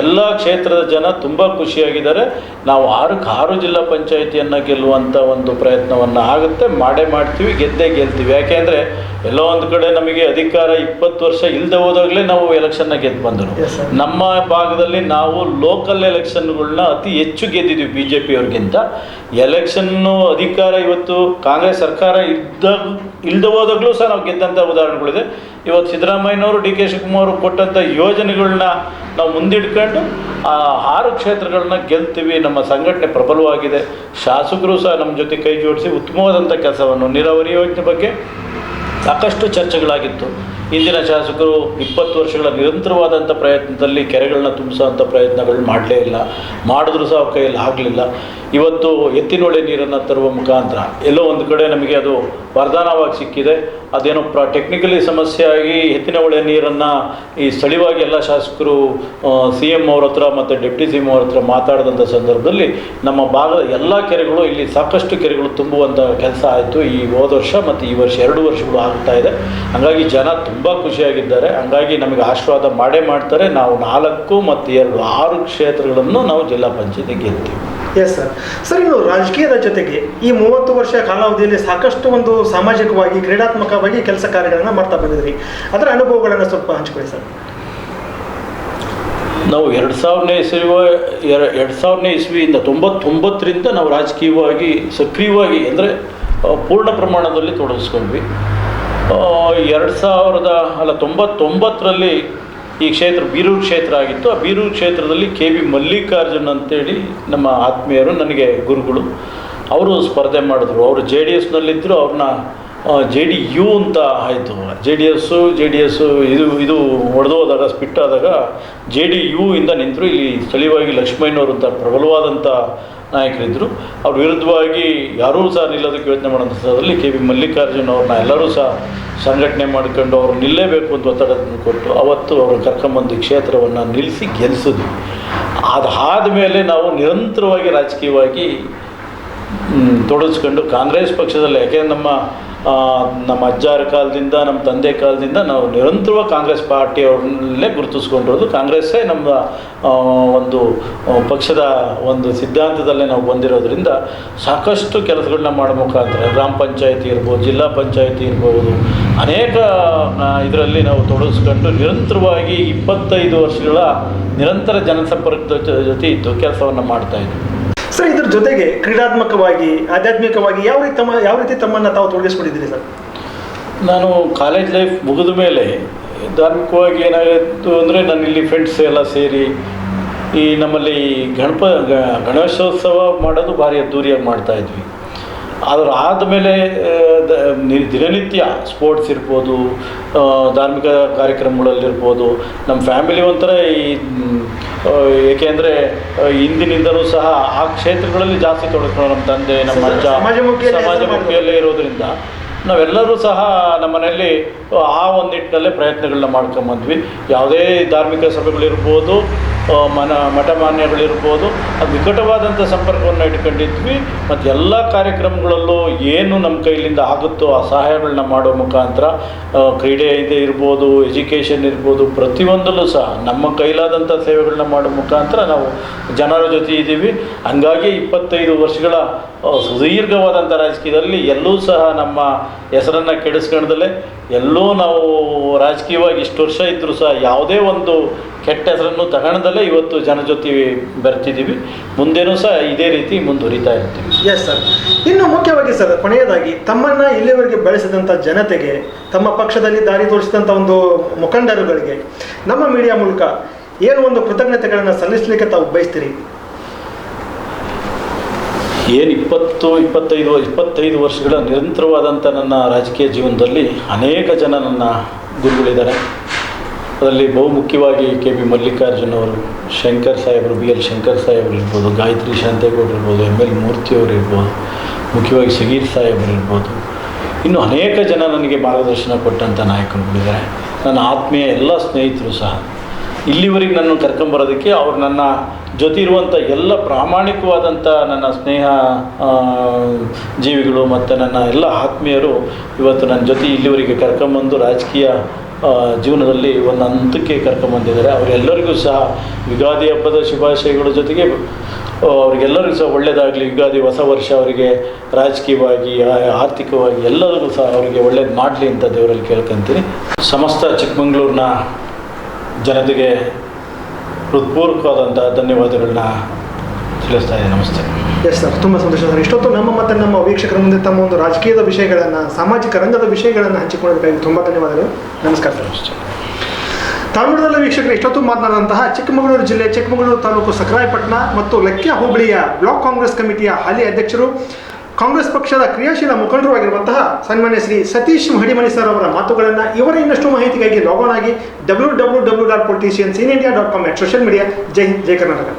ಎಲ್ಲ ಕ್ಷೇತ್ರದ ಜನ ತುಂಬ ಖುಷಿಯಾಗಿದ್ದಾರೆ. ನಾವು ಆರು ಆರು ಜಿಲ್ಲಾ ಪಂಚಾಯಿತಿಯನ್ನು ಗೆಲ್ಲುವಂಥ ಒಂದು ಪ್ರಯತ್ನವನ್ನು ಆಗುತ್ತೆ. ಮಾಡೇ ಮಾಡ್ತೀವಿ ಗೆದ್ದೇ ಗೆಲ್ತೀವಿ. ಯಾಕೆಂದರೆ ಎಲ್ಲೋ ಒಂದು ಕಡೆ ನಮಗೆ ಅಧಿಕಾರ ಇಪ್ಪತ್ತು ವರ್ಷ ಇಲ್ಲದೆ ಹೋದಾಗಲೇ ನಾವು ಎಲೆಕ್ಷನ್ನ ಗೆದ್ದು ಬಂದರು ನಮ್ಮ ಭಾಗದಲ್ಲಿ ನಾವು ಲೋಕಲ್ ಎಲೆಕ್ಷನ್ಗಳನ್ನ ಅತಿ ಹೆಚ್ಚು ಗೆದ್ದಿದ್ದೀವಿ ಬಿ ಜೆ ಪಿಯವ್ರಿಗಿಂತ ಎಲೆಕ್ಷನ್ನು ಅಧಿಕಾರ ಇವತ್ತು ಕಾಂಗ್ರೆಸ್ ಸರ್ಕಾರ ಇದ್ದ ಇಲ್ಲದೆ ಹೋದಾಗಲೂ ಸಹ ನಾವು ಗೆದ್ದಂಥ ಉದಾಹರಣೆಗಳಿದೆ ಇವತ್ತು ಸಿದ್ದರಾಮಯ್ಯನವರು, ಡಿ ಕೆ ಶಿವಕುಮಾರ್ ಕೊಟ್ಟಂಥ ಯೋಜನೆಗಳನ್ನ ನಾವು ಮುಂದಿಟ್ಕೊಂಡು ಆ ಆರು ಕ್ಷೇತ್ರಗಳನ್ನ ಗೆಲ್ತೀವಿ. ನಮ್ಮ ಸಂಘಟನೆ ಪ್ರಬಲವಾಗಿದೆ. ಶಾಸಕರು ಸಹ ನಮ್ಮ ಜೊತೆ ಕೈ ಜೋಡಿಸಿ ಉತ್ತಮವಾದಂಥ ಕೆಲಸವನ್ನು ನೀರಾವರಿ ಯೋಜನೆ ಬಗ್ಗೆ ಸಾಕಷ್ಟು ಚರ್ಚೆಗಳಾಗಿತ್ತು. ಇಂದಿನ ಶಾಸಕರು ಇಪ್ಪತ್ತು ವರ್ಷಗಳ ನಿರಂತರವಾದಂಥ ಪ್ರಯತ್ನದಲ್ಲಿ ಕೆರೆಗಳನ್ನ ತುಂಬಿಸೋಂಥ ಪ್ರಯತ್ನಗಳು ಮಾಡಲೇ ಇಲ್ಲ. ಮಾಡಿದ್ರೂ ಸಹ ಕೈಯಲ್ಲಿ ಆಗಲಿಲ್ಲ. ಇವತ್ತು ಎತ್ತಿನೊಳೆ ನೀರನ್ನು ತರುವ ಮುಖಾಂತರ ಎಲ್ಲೋ ಒಂದು ಕಡೆ ನಮಗೆ ಅದು ವರದಾನವಾಗಿ ಸಿಕ್ಕಿದೆ. ಅದೇನೋ ಪ್ರ ಟೆಕ್ನಿಕಲಿ ಸಮಸ್ಯೆ ಆಗಿ ಎತ್ತಿನ ಹೊಳೆ ನೀರನ್ನು ಈ ಸ್ಥಳೀಯವಾಗಿ ಎಲ್ಲ ಶಾಸಕರು ಸಿ ಎಂ ಅವ್ರ ಹತ್ರ ಮತ್ತು ಡೆಪ್ಟಿ ಸಿ ಎಂ ಅವ್ರ ಹತ್ರ ಮಾತಾಡಿದಂಥ ಸಂದರ್ಭದಲ್ಲಿ ನಮ್ಮ ಭಾಗದ ಎಲ್ಲ ಕೆರೆಗಳು ಇಲ್ಲಿ ಸಾಕಷ್ಟು ಕೆರೆಗಳು ತುಂಬುವಂಥ ಕೆಲಸ ಆಯಿತು ಈ ಹೋದ ವರ್ಷ ಮತ್ತು ಈ ವರ್ಷ ಎರಡು ವರ್ಷಗಳು ಆಗ್ತಾ ಇದೆ. ಹಾಗಾಗಿ ಜನ ತುಂಬ ಖುಷಿಯಾಗಿದ್ದಾರೆ. ಹಂಗಾಗಿ ನಮಗೆ ಆಶೀರ್ವಾದ ಮಾಡೇ ಮಾಡ್ತಾರೆ. ನಾವು ನಾಲ್ಕು ಮತ್ತು ಎರಡು ಆರು ಕ್ಷೇತ್ರಗಳನ್ನು ನಾವು ಜಿಲ್ಲಾ ಪಂಚಾಯತಿ ಗೆಲ್ತೀವಿ. ಎಸ್ ಸರ್ ಸರ್ ಇನ್ನು ರಾಜಕೀಯದ ಜೊತೆಗೆ ಈ ಮೂವತ್ತು ವರ್ಷ ಕಾಲಾವಧಿಯಲ್ಲಿ ಸಾಕಷ್ಟು ಒಂದು ಸಾಮಾಜಿಕವಾಗಿ ಕ್ರೀಡಾತ್ಮಕವಾಗಿ ಕೆಲಸ ಕಾರ್ಯಗಳನ್ನು ಮಾಡ್ತಾ ಬಂದಿದ್ರಿ. ಅದರ ಅನುಭವಗಳನ್ನು ಸ್ವಲ್ಪ ಹಂಚ್ಕೊಳ್ಳಿ ಸರ್ ನಾವು ಎರಡು ಸಾವಿರನೇ ಇಸ್ವಿವ ಎರ ಎರಡು ಸಾವಿರನೇ ಇಸ್ವಿಯಿಂದ ತೊಂಬತ್ತೊಂಬತ್ತರಿಂದ ನಾವು ರಾಜಕೀಯವಾಗಿ ಸಕ್ರಿಯವಾಗಿ ಅಂದರೆ ಪೂರ್ಣ ಪ್ರಮಾಣದಲ್ಲಿ ತೊಡಗಿಸ್ಕೊಂಡ್ವಿ. ಎರಡು ಸಾವಿರದ ಅಲ್ಲ, ತೊಂಬತ್ತೊಂಬತ್ತರಲ್ಲಿ ಈ ಕ್ಷೇತ್ರ ಬೀರೂರು ಕ್ಷೇತ್ರ ಆಗಿತ್ತು. ಆ ಬೀರೂರು ಕ್ಷೇತ್ರದಲ್ಲಿ ಕೆ ವಿ ಮಲ್ಲಿಕಾರ್ಜುನ್ ಅಂತೇಳಿ ನಮ್ಮ ಆತ್ಮೀಯರು, ನನಗೆ ಗುರುಗಳು. ಅವರು ಸ್ಪರ್ಧೆ ಮಾಡಿದ್ರು. ಅವರು ಜೆ ಡಿ ಎಸ್ನಲ್ಲಿದ್ದರು ಅವ್ರನ್ನ ಜೆ ಡಿ ಯು ಅಂತ ಆಯಿತು. J D S, J D S, ಇದು ಇದು ಹೊಡೆದೋದಾಗ ಸ್ಪಿಟ್ ಆದಾಗ ಜೆ ಡಿ ಯು ಇಂದ ನಿಂತರು. ಇಲ್ಲಿ ಸ್ಥಳೀಯವಾಗಿ ಲಕ್ಷ್ಮಯ್ಯನವರು ಅಂತ ಪ್ರಬಲವಾದಂಥ ನಾಯಕರಿದ್ದರು ಅವ್ರ ವಿರುದ್ಧವಾಗಿ ಯಾರೂ ಸಹ ನಿಲ್ಲೋದಕ್ಕೆ ಯೋಚನೆ ಮಾಡೋಂಥ ಸಂದರ್ಭದಲ್ಲಿ ಕೆ ವಿ ಮಲ್ಲಿಕಾರ್ಜುನ್ ಅವ್ರನ್ನ ಎಲ್ಲರೂ ಸಹ ಸಂಘಟನೆ ಮಾಡ್ಕೊಂಡು ಅವರು ನಿಲ್ಲೇಬೇಕು ಅಂತ ಒತ್ತಡವನ್ನು ಕೊಟ್ಟು ಅವತ್ತು ಅವರು ಕರ್ಕೊಂಬಂದು ಕ್ಷೇತ್ರವನ್ನು ನಿಲ್ಲಿಸಿ ಗೆಲ್ಲಿಸಿದ್ವಿ ಅದಾದ ಮೇಲೆ ನಾವು ನಿರಂತರವಾಗಿ ರಾಜಕೀಯವಾಗಿ ತೊಡಗಿಸ್ಕೊಂಡು ಕಾಂಗ್ರೆಸ್ ಪಕ್ಷದಲ್ಲಿ, ಯಾಕೆ ನಮ್ಮ ನಮ್ಮ ಅಜ್ಜಾರ ಕಾಲದಿಂದ, ನಮ್ಮ ತಂದೆ ಕಾಲದಿಂದ ನಾವು ನಿರಂತರವಾಗಿ ಕಾಂಗ್ರೆಸ್ ಪಾರ್ಟಿಯವ್ರನ್ನೇ ಗುರುತಿಸ್ಕೊಂಡಿರೋದು. ಕಾಂಗ್ರೆಸ್ಸೇ ನಮ್ಮ ಒಂದು ಪಕ್ಷದ ಒಂದು ಸಿದ್ಧಾಂತದಲ್ಲೇ ನಾವು ಬಂದಿರೋದ್ರಿಂದ ಸಾಕಷ್ಟು ಕೆಲಸಗಳನ್ನ ಮಾಡೋ ಮುಖಾಂತರ, ಗ್ರಾಮ ಪಂಚಾಯತಿ ಇರ್ಬೋದು, ಜಿಲ್ಲಾ ಪಂಚಾಯತಿ ಇರ್ಬೋದು, ಅನೇಕ ಇದರಲ್ಲಿ ನಾವು ತೊಡಗಿಸ್ಕೊಂಡು ನಿರಂತರವಾಗಿ ಇಪ್ಪತ್ತೈದು ವರ್ಷಗಳ ನಿರಂತರ ಜನಸಂಪರ್ಕದ ಜೊತೆ ಇದ್ದು ಕೆಲಸವನ್ನು ಮಾಡ್ತಾಯಿದ್ವಿ ಸರ್ ಇದ್ರ ಜೊತೆಗೆ ಕ್ರೀಡಾತ್ಮಕವಾಗಿ, ಆಧ್ಯಾತ್ಮಿಕವಾಗಿ ಯಾವ ರೀತಿ ತಮ್ಮ ಯಾವ ರೀತಿ ತಮ್ಮನ್ನು ತಾವು ತೊಡಗಿಸ್ಕೊಂಡಿದ್ದೀರಿ ಸರ್? ನಾನು ಕಾಲೇಜ್ ಲೈಫ್ ಮುಗಿದ ಮೇಲೆ ಧಾರ್ಮಿಕವಾಗಿ ಏನಾಗಿತ್ತು ಅಂದರೆ ನಾನು ಇಲ್ಲಿ ಫ್ರೆಂಡ್ಸ್ ಎಲ್ಲ ಸೇರಿ ಈ ನಮ್ಮಲ್ಲಿ ಗಣಪ ಗಣೇಶೋತ್ಸವ ಮಾಡೋದು ಭಾರಿ ಅದ್ದೂರಿಯಾಗಿ ಮಾಡ್ತಾಯಿದ್ವಿ ಅದ್ರ ಆದಮೇಲೆ ದಿನನಿತ್ಯ ಸ್ಪೋರ್ಟ್ಸ್ ಇರ್ಬೋದು ಧಾರ್ಮಿಕ ಕಾರ್ಯಕ್ರಮಗಳಲ್ಲಿರ್ಬೋದು ನಮ್ಮ ಫ್ಯಾಮಿಲಿ ಒಂಥರ ಈ ಏಕೆಂದರೆ ಹಿಂದಿನಿಂದಲೂ ಸಹ ಆ ಕ್ಷೇತ್ರಗಳಲ್ಲಿ ಜಾಸ್ತಿ ತೊಡಸ್ಕೊಂಡು ನಮ್ಮ ತಂದೆ ನಮ್ಮ ಅಜ್ಜ ಸಮಾಜಮುಖಿಯಲ್ಲಿ ಇರೋದ್ರಿಂದ ನಾವೆಲ್ಲರೂ ಸಹ ನಮ್ಮ ಮನೆಯಲ್ಲಿ ಆ ಒಂದು ನಿಟ್ಟಿನಲ್ಲೇ ಪ್ರಯತ್ನಗಳನ್ನ ಮಾಡ್ಕೊಂಬಂದ್ವಿ. ಯಾವುದೇ ಧಾರ್ಮಿಕ ಸಭೆಗಳಿರ್ಬೋದು ಮನ ಮಠಮಾನ್ಯಗಳಿರ್ಬೋದು ಅದು ನಿಕಟವಾದಂಥ ಸಂಪರ್ಕವನ್ನು ಇಟ್ಕೊಂಡಿದ್ವಿ. ಮತ್ತು ಎಲ್ಲ ಕಾರ್ಯಕ್ರಮಗಳಲ್ಲೂ ಏನು ನಮ್ಮ ಕೈಲಿಂದ ಆಗುತ್ತೋ ಆ ಸಹಾಯಗಳನ್ನ ಮಾಡೋ ಮುಖಾಂತರ ಕ್ರೀಡೆ ಇದೆ ಇರ್ಬೋದು, ಎಜುಕೇಷನ್ ಇರ್ಬೋದು, ಪ್ರತಿಯೊಂದಲ್ಲೂ ಸಹ ನಮ್ಮ ಕೈಲಾದಂಥ ಸೇವೆಗಳನ್ನ ಮಾಡೋ ಮುಖಾಂತರ ನಾವು ಜನರ ಜೊತೆ ಇದ್ದೀವಿ. ಹಂಗಾಗಿ ಇಪ್ಪತ್ತೈದು ವರ್ಷಗಳ ಸುದೀರ್ಘವಾದಂಥ ರಾಜಕೀಯದಲ್ಲಿ ಎಲ್ಲೂ ಸಹ ನಮ್ಮ ಹೆಸರನ್ನು ಕೆಡಿಸ್ಕೊಂಡದಲ್ಲೇ ಎಲ್ಲೂ ನಾವು ರಾಜಕೀಯವಾಗಿ ಇಷ್ಟು ವರ್ಷ ಇದ್ದರೂ ಸಹ ಯಾವುದೇ ಒಂದು ಕೆಟ್ಟ ಹೆಸರನ್ನು ತಗೊಂಡದಲ್ಲೇ ಇವತ್ತು ಜನ ಜೊತೆ ಬರ್ತಿದ್ದೀವಿ. ಮುಂದೇನೂ ಸಹ ಇದೇ ರೀತಿ ಮುಂದುವರಿತಾ ಇರ್ತೀವಿ. ಎಸ್ ಸರ್ ಇನ್ನು ಮುಖ್ಯವಾಗಿ ಸರ್, ಕೊನೆಯದಾಗಿ ತಮ್ಮನ್ನು ಇಲ್ಲಿವರೆಗೆ ಬೆಳೆಸಿದಂಥ ಜನತೆಗೆ, ತಮ್ಮ ಪಕ್ಷದಲ್ಲಿ ದಾರಿ ತೋರಿಸಿದಂಥ ಒಂದು ಮುಖಂಡರುಗಳಿಗೆ, ನಮ್ಮ ಮೀಡಿಯಾ ಮೂಲಕ ಏನು ಒಂದು ಕೃತಜ್ಞತೆಗಳನ್ನು ಸಲ್ಲಿಸಲಿಕ್ಕೆ ತಾವು ಬಯಸ್ತೀರಿ? ಏನು ಇಪ್ಪತ್ತು, ಇಪ್ಪತ್ತೈದು ಇಪ್ಪತ್ತೈದು ವರ್ಷಗಳ ನಿರಂತರವಾದಂಥ ನನ್ನ ರಾಜಕೀಯ ಜೀವನದಲ್ಲಿ ಅನೇಕ ಜನ ನನ್ನ ಗುರುಗಳಿದ್ದಾರೆ. ಅದರಲ್ಲಿ ಬಹುಮುಖ್ಯವಾಗಿ ಕೆ ಬಿ ಮಲ್ಲಿಕಾರ್ಜುನ್ ಅವರು, ಶಂಕರ್ ಸಾಹೇಬರು, ಬಿ ಎಲ್ ಶಂಕರ್ ಸಾಹೇಬರು ಇರ್ಬೋದು, ಗಾಯತ್ರಿ ಶಾಂತೇಗೌಡರು ಇರ್ಬೋದು ಎಂ ಎಲ್ ಮೂರ್ತಿಯವರು ಇರ್ಬೋದು, ಮುಖ್ಯವಾಗಿ ಸಗೀರ್ ಸಾಹೇಬರು ಇರ್ಬೋದು. ಇನ್ನು ಅನೇಕ ಜನ ನನಗೆ ಮಾರ್ಗದರ್ಶನ ಕೊಟ್ಟಂಥ ನಾಯಕರುಗಳಿದ್ದಾರೆ. ನನ್ನ ಆತ್ಮೀಯ ಎಲ್ಲ ಸ್ನೇಹಿತರು ಸಹ. ಇಲ್ಲಿವರೆಗೆ ನನ್ನ ಕರ್ಕೊಂಬರೋದಕ್ಕೆ ಅವರು ನನ್ನ ಜೊತೆ ಇರುವಂಥ ಎಲ್ಲ ಪ್ರಾಮಾಣಿಕವಾದಂಥ ನನ್ನ ಸ್ನೇಹ ಜೀವಿಗಳು ಮತ್ತು ನನ್ನ ಎಲ್ಲ ಆತ್ಮೀಯರು ಇವತ್ತು ನನ್ನ ಜೊತೆ ಇಲ್ಲಿವರೆಗೆ ಕರ್ಕೊಂಬಂದು ರಾಜಕೀಯ ಜೀವನದಲ್ಲಿ ಒಂದು ಹಂತಕ್ಕೆ ಕರ್ಕೊಂಬಂದಿದ್ದಾರೆ. ಅವರೆಲ್ಲರಿಗೂ ಸಹ ಯುಗಾದಿ ಹಬ್ಬದ ಶುಭಾಶಯಗಳ ಜೊತೆಗೆ ಅವರಿಗೆಲ್ಲರಿಗೂ ಸಹ ಒಳ್ಳೆಯದಾಗಲಿ. ಯುಗಾದಿ ಹೊಸ ವರ್ಷ ಅವರಿಗೆ ರಾಜಕೀಯವಾಗಿ ಆರ್ಥಿಕವಾಗಿ ಎಲ್ಲರಿಗೂ ಸಹ ಅವರಿಗೆ ಒಳ್ಳೇದು ಮಾಡಲಿ ಅಂತ ದೇವರಲ್ಲಿ ಕೇಳ್ಕೊಂತೀನಿ. ಸಮಸ್ತ ಚಿಕ್ಕಮಗಳೂರಿನ ಜನತೆಗೆ ಹೃತ್ಪೂರ್ವಕವಾದಂಥ ಧನ್ಯವಾದಗಳನ್ನ ತಿಳಿಸ್ತಾ ಇದೆ ನಮಸ್ತೆ. ಎಸ್ ಸರ್ ತುಂಬ ಸಂತೋಷ ಸರ್ ಇಷ್ಟೊತ್ತು ನಮ್ಮ ಮತ್ತು ನಮ್ಮ ವೀಕ್ಷಕರ ಮುಂದೆ ತಮ್ಮ ಒಂದು ರಾಜಕೀಯದ ವಿಷಯಗಳನ್ನು ಸಾಮಾಜಿಕ ರಂಗದ ವಿಷಯಗಳನ್ನು ಹಂಚಿಕೊಳ್ಳಬೇಕಾಗಿ ತುಂಬ ಧನ್ಯವಾದಗಳು. ನಮಸ್ಕಾರ ಸರ್ ನಮಸ್ತೆ. ತಾಳ್ಮಡದಲ್ಲಿ ವೀಕ್ಷಕರು ಇಷ್ಟೊತ್ತು ಮಾತನಾಡಿದಂತಹ ಚಿಕ್ಕಮಗಳೂರು ಜಿಲ್ಲೆ ಚಿಕ್ಕಮಗಳೂರು ತಾಲೂಕು ಸಕರಾಯಪಟ್ಟಣ ಮತ್ತು ಲೆಕ್ಕ ಹೋಬಳಿಯ ಬ್ಲಾಕ್ ಕಾಂಗ್ರೆಸ್ ಕಮಿಟಿಯ ಹಾಲಿ ಅಧ್ಯಕ್ಷರು ಕಾಂಗ್ರೆಸ್ ಪಕ್ಷದ ಕ್ರಿಯಾಶೀಲ ಮುಖಂಡರು ಆಗಿರುವಂತಹ ಸನ್ಮಾನ್ಯ ಶ್ರೀ ಸತೀಶ್ ಮಹಡಿಮನಿ ಸರ್ ಅವರ ಮಾತುಗಳನ್ನು ಇವರ ಇನ್ನಷ್ಟು ಮಾಹಿತಿಗಾಗಿ ಲಾಗ್ ಆನ್ ಆಗಿ W W W dot politicians in India dot com social media Jai Hind Karnataka.